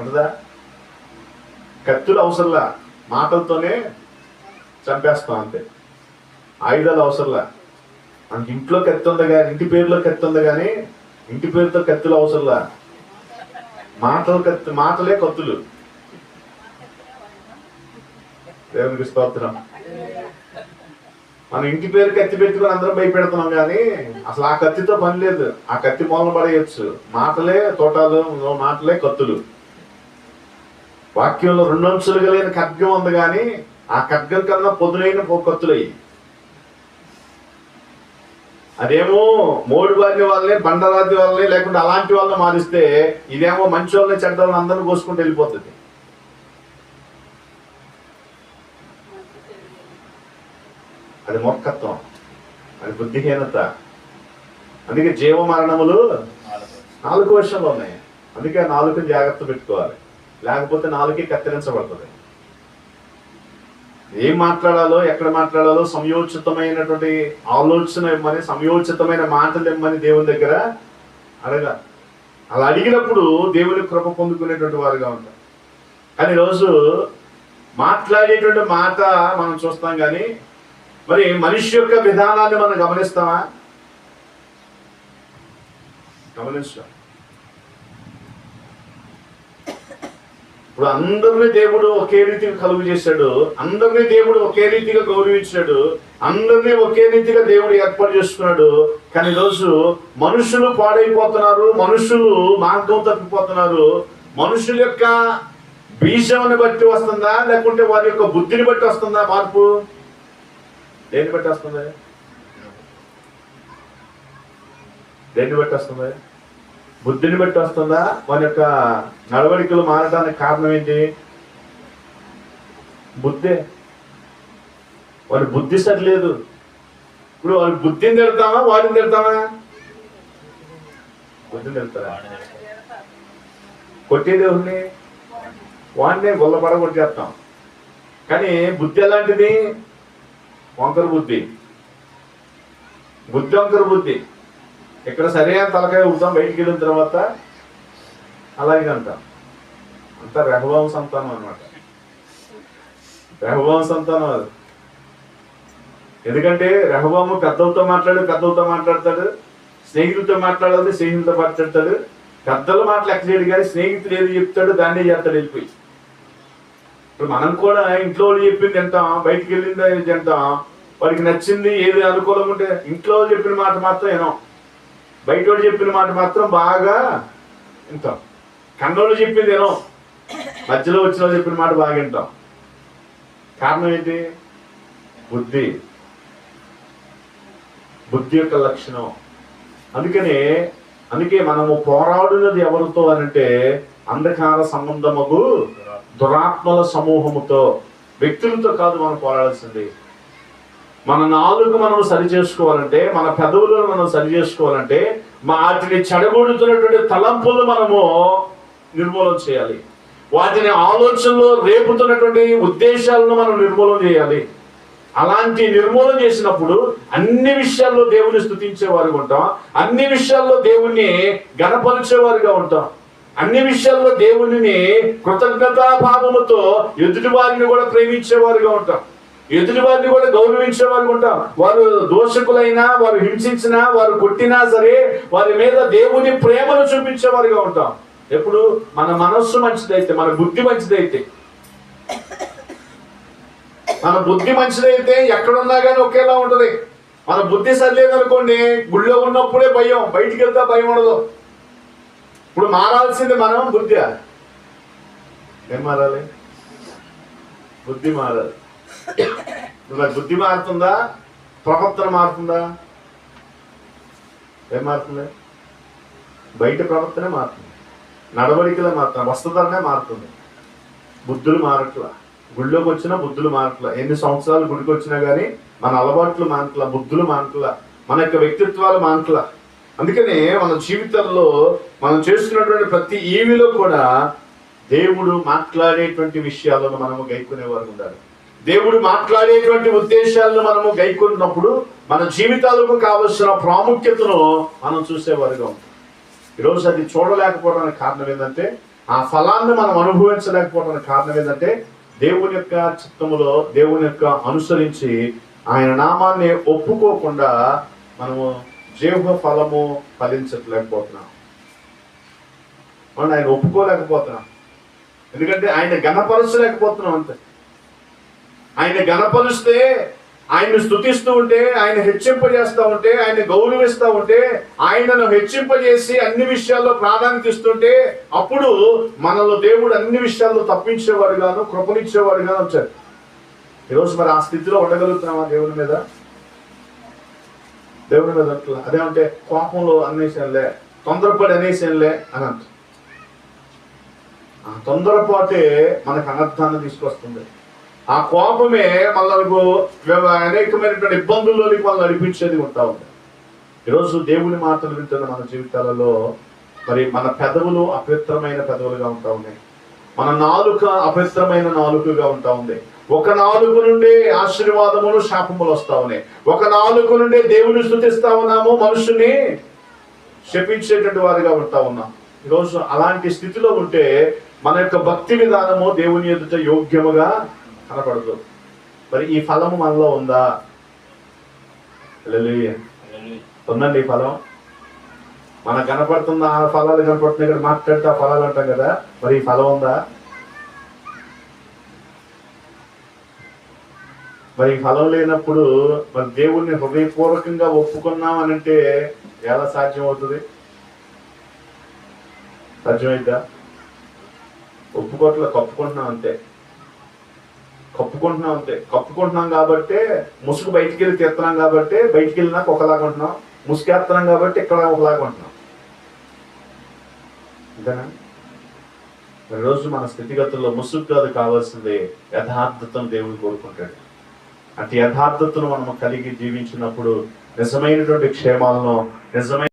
ఉంటుందా? కత్తులు అవసరంలా మాటలతోనే చంపేస్తాం అంతే. ఆయుధాలు అవసరంలా. మనకి ఇంట్లో కత్తి ఉంది కానీ ఇంటి పేరులో కత్తి ఉంది కానీ ఇంటి పేరుతో కత్తులు అవసరంలా. మాటలు కత్తి మాటలే కత్తులు. దేవునికి స్తోత్రం. మన ఇంటి పేరు కత్తి పెట్టుకుని అందరం భయపెడుతున్నాం కానీ అసలు ఆ కత్తితో పని లేదు. ఆ కత్తి మూలన పడేయచ్చు. మాటలే తోటాలు మాటలే కత్తులు. వాక్యంలో రెండు అంచులు కలిగిన ఖడ్గం ఉంది కానీ ఆ ఖడ్గం కన్నా పొదునైన పో- కత్తులయ్యి అదేమో మోడు బాధ్య వాళ్ళని బండరాతి వాళ్ళని లేకుంటే అలాంటి వాళ్ళని మారిస్తే ఇదేమో మంచి వాళ్ళని చెడ్డ వాళ్ళని అందరిని కోసుకుంటూ వెళ్ళిపోతుంది. అది మొక్కత్వం అది బుద్ధిహీనత. అందుకే జీవ మరణములు నాలుగు వర్షాలు ఉన్నాయి. అందుకే ఆ నాలుగుని జాగ్రత్త పెట్టుకోవాలి. లేకపోతే నాలుగే కత్తిరించబడుతుంది. ఏం మాట్లాడాలో ఎక్కడ మాట్లాడాలో సంయోచితమైనటువంటి ఆలోచన ఇమ్మని సంయోచితమైన మాటలు ఇవ్వమని దేవుని దగ్గర అడగ అలా అడిగినప్పుడు దేవుని కృప పొందుకునేటువంటి వారుగా ఉంటారు. కానీ ఈరోజు మాట్లాడేటువంటి మాట మనం చూస్తాం కానీ మరి మనిషి యొక్క విధానాన్ని మనం గమనిస్తామా? గమనిస్తాం ఇప్పుడు అందరినీ దేవుడు ఒకే రీతిగా కలుగు చేశాడు. అందరినీ దేవుడు ఒకే రీతిగా గౌరవించాడు. అందరినీ ఒకే రీతిగా దేవుడు ఏర్పాటు చేసుకున్నాడు. కానీ ఈరోజు మనుషులు పాడైపోతున్నారు. మనుషులు మార్గం తప్పిపోతున్నారు. మనుషుల యొక్క బీజాన్ని బట్టి వస్తుందా? లేకుంటే వారి యొక్క బుద్ధిని బట్టి వస్తుందా మార్పు? దేన్ని బట్టి వస్తుంది? దేన్ని బట్టి వస్తుంది? బుద్ధిని బట్టి వస్తుందా? వారి యొక్క నడవడికలు మారడానికి కారణం ఏంటి? బుద్ధే. వారి బుద్ధి సరిలేదు. ఇప్పుడు వారి బుద్ధిని తిడతామా? వాడిని తిడతామా? బుద్ధిని తిడతారా? కొట్టేది ఎవరిని వాడినే గొల్లపడ కొట్టేస్తాం. కానీ బుద్ధి ఎలాంటిది? వంకర బుద్ధి. బుద్ధి వంకర బుద్ధి. ఇక్కడ సరైన తలకాయ ఉంటాం బయటికి వెళ్ళిన తర్వాత అలాగే అంటాం. అంతా రెహబాం సంతానం అనమాట రెహబాం సంతానం అది. ఎందుకంటే రెహబాము పెద్దలతో మాట్లాడు పెద్దలతో మాట్లాడతాడు స్నేహితులతో మాట్లాడాలి స్నేహితులతో మాట్లాడతాడు. పెద్దల మాటలు లెక్క చేయడు కానీ స్నేహితులు ఏది చెప్తాడు దాన్నే చేస్తాడు వెళ్ళిపోయి. ఇప్పుడు మనం కూడా ఇంట్లో వాళ్ళు చెప్పింది తింటాం బయటికి వెళ్ళింది తింటాం వాడికి నచ్చింది ఏది అనుకూలం ఉంటే ఇంట్లో వాళ్ళు చెప్పిన మాట మాత్రం వినాం. బయట వాళ్ళు చెప్పిన మాట మాత్రం బాగా వింటాం. కన్నోళ్ళు చెప్పింది ఏనో మధ్యలో వచ్చిన చెప్పిన మాట బాగా వింటాం. కారణం ఏంటి? బుద్ధి. బుద్ధి యొక్క లక్షణం. అందుకనే అందుకే మనము పోరాడినది ఎవరితో అనంటే అంధకార సంబంధముకు దురాత్మల సమూహముతో వ్యక్తులతో కాదు మనం పోరాడాల్సింది. మన నాలుగు మనం సరి చేసుకోవాలంటే మన పెదవులను మనం సరి చేసుకోవాలంటే వాటిని చెడగొడుతున్నటువంటి తలంపులు మనము నిర్మూలన చేయాలి. వాటిని ఆలోచనలో రేపుతున్నటువంటి ఉద్దేశాలను మనం నిర్మూలన చేయాలి. అలాంటి నిర్మూలన చేసినప్పుడు అన్ని విషయాల్లో దేవుని స్థుతించేవారుగా ఉంటాం. అన్ని విషయాల్లో దేవుణ్ణి గణపరిచేవారుగా ఉంటాం. అన్ని విషయాల్లో దేవుణ్ణి కృతజ్ఞతా భావముతో ఎదుటి వారిని కూడా ప్రేమించేవారుగా ఉంటాం. ఎదుటి వారిని కూడా గౌరవించేవారుగా ఉంటాం. వారు దోషకులైనా వారు హింసించినా వారు కొట్టినా సరే వారి మీద దేవుని ప్రేమను చూపించేవారుగా ఉంటాం. ఎప్పుడు? మన మనస్సు మంచిదైతే మన బుద్ధి మంచిదైతే. మన బుద్ధి మంచిదైతే ఎక్కడున్నా కానీ ఒకేలా ఉంటది. మన బుద్ధి సరిలేదనుకోండి గుళ్ళో ఉన్నప్పుడే భయం బయటికి వెళ్తే భయం ఉండదు. ఇప్పుడు మారాల్సింది మనం బుద్ధి. ఏం మారాలి? బుద్ధి మారాలి. ఇప్పుడు బుద్ధి మారుతుందా? ప్రవర్తన మారుతుందా? ఏం మారుతుంది? బయట ప్రవర్తనే మారుతుంది. నడవడికలే మారుతుంది. వస్త్రధరనే మారుతుంది. బుద్ధులు మారట్లా. గుడిలోకి వచ్చినా బుద్ధులు మారట్లా. ఎన్ని సంవత్సరాలు గుడికి వచ్చినా కానీ మన అలవాట్లు మానట్లా బుద్ధులు మానట్లా మన యొక్క వ్యక్తిత్వాలు మానట్లా. అందుకనే మన జీవితంలో మనం చేస్తున్నటువంటి ప్రతి ఈవిలో కూడా దేవుడు మాట్లాడేటువంటి విషయాలను మనము గైకునేవారు ఉండాలి. దేవుడు మాట్లాడేటువంటి ఉద్దేశాలను మనము గైకున్నప్పుడు మన జీవితాలకు కావలసిన ప్రాముఖ్యతను మనం చూసేవారుగా ఉంటాం. ఈరోజు అది చూడలేకపోవడానికి కారణం ఏంటంటే ఆ ఫలాన్ని మనం అనుభవించలేకపోవడానికి కారణం ఏంటంటే దేవుని యొక్క చిత్తములో దేవుని యొక్క అనుసరించి ఆయన నామాన్ని ఒప్పుకోకుండా మనము జీవ ఫలము ఫలించట్లేకపోతున్నాం మనం ఆయన ఒప్పుకోలేకపోతున్నాం. ఎందుకంటే ఆయన గణపరచలేకపోతున్నాం అంతే. ఆయన గణపరుస్తే ఆయన్ని స్థుతిస్తూ ఉంటే ఆయన హెచ్చింపజేస్తూ ఉంటే ఆయన గౌరవిస్తూ ఉంటే ఆయనను హెచ్చింపజేసి అన్ని విషయాల్లో ప్రాధాన్యత ఇస్తుంటే అప్పుడు మనలో దేవుడు అన్ని విషయాల్లో తప్పించేవాడుగాను కృపనిచ్చేవాడుగాను వచ్చాడు. ఈరోజు మరి ఆ స్థితిలో ఉండగలుగుతున్నామా దేవుని మీద? దేవుని మీద అట్లా. అదేమంటే కోపంలో అనేసేనులే తొందరపడి అనేసేనులే అని అంట ఆ తొందరపాటే మనకు అనర్థాన్ని తీసుకొస్తుంది. ఆ కోపమే మనకు అనేకమైనటువంటి ఇబ్బందుల్లోనికి మనం నడిపించేది ఉంటా ఉంది. ఈరోజు దేవుని మాటలు వింటున్న మన జీవితాలలో మరి మన పెదవులు అపవిత్రమైన పెదవులుగా ఉంటా ఉన్నాయి. మన నాలుక అపవిత్రమైన నాలుకగా ఉంటా ఉంది. ఒక నాలుగు నుండి ఆశీర్వాదములు శాపములు వస్తా ఉన్నాయి. ఒక నాలుగు నుండి దేవుని స్థుతిస్తా ఉన్నాము మనుషుని శపించేటువంటి వారిగా ఉంటా ఉన్నాం. ఈరోజు అలాంటి స్థితిలో ఉంటే మన యొక్క భక్తి విధానము దేవుని ఎదుట యోగ్యముగా కనపడదు. మరి ఈ ఫలము మనలో ఉందా. ఉందండి ఈ ఫలం. మనకు కనపడుతున్న ఆ ఫలాలు కనపడుతున్నాయి ఇక్కడ మాట్లాడితే ఆ ఫలాలు అంటాం కదా. మరి ఈ ఫలం ఉందా? మరి ఈ ఫలం లేనప్పుడు మరి దేవుణ్ణి హృదయపూర్వకంగా ఒప్పుకున్నాం అని అంటే ఎలా సాధ్యం అవుతుంది సాధ్యమైద్దా? ఒప్పుకోట్ల కప్పుకుంటున్నాం అంతే. కప్పుకుంటున్నాం అంతే. కప్పుకుంటున్నాం కాబట్టి ముసుగు బయటికి వెళ్ళి తీస్తున్నాం కాబట్టి బయటికి వెళ్ళినాక ఒకలాగా ఉంటున్నాం. ముసుగేస్తున్నాం కాబట్టి ఇక్కడ ఒకలాగా ఉంటున్నాం. అంతేనా? రోజు మన స్థితిగతుల్లో ముసుగు కాదు కావాల్సింది యథార్థతను దేవుడు కోరుకుంటాడు. అంటే యథార్థతను మనం కలిగి జీవించినప్పుడు నిజమైనటువంటి క్షేమాలను నిజమైన